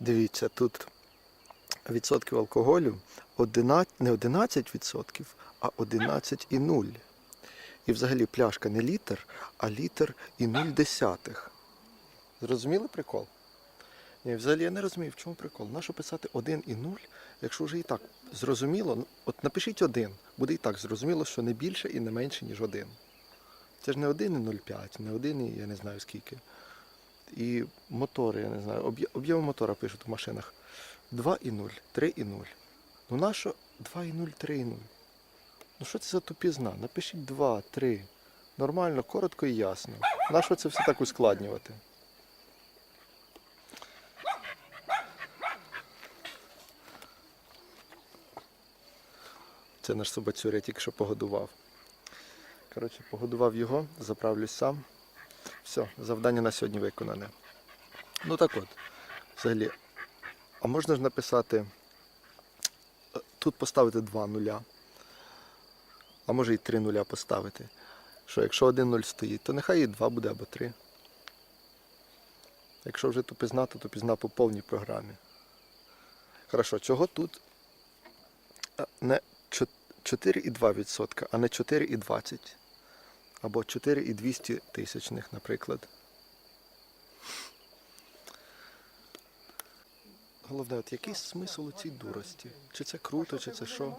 Дивіться, тут відсотків алкоголю 11, не 11 відсотків, а 11,0. І взагалі пляшка не літр, а літр і 0 десятих. Зрозуміли прикол? Ні, взагалі я не розумію, в чому прикол. Нащо писати 1 і 0, якщо вже і так зрозуміло, ну, от напишіть 1, буде і так зрозуміло, що не більше і не менше, ніж 1. Це ж не 1 і 0,5, не 1 і я не знаю скільки. І мотори, я не знаю, об'є- об'єми мотора пишуть в машинах. 2 і 0, 3 і 0. Ну нащо 2 і 0, 3 і 0? Ну що це за тупізна? Напишіть 2, 3. Нормально, коротко і ясно. Нащо це все так ускладнювати? Це наш собацюр, я тільки що погодував. Коротше, погодував його, заправлюсь сам. Все, завдання на сьогодні виконане. Ну так от, взагалі. А можна ж написати, тут поставити два нуля, а може і три нуля поставити. Що якщо один нуль стоїть, то нехай і два буде або три. Якщо вже тупізна, то тупізна по повній програмі. Хорошо, чого тут не 4,2%, а не 4,20? Або 4,200 тисячних, наприклад. Головне, от який смисл у цій дурості? Чи це круто, чи це що?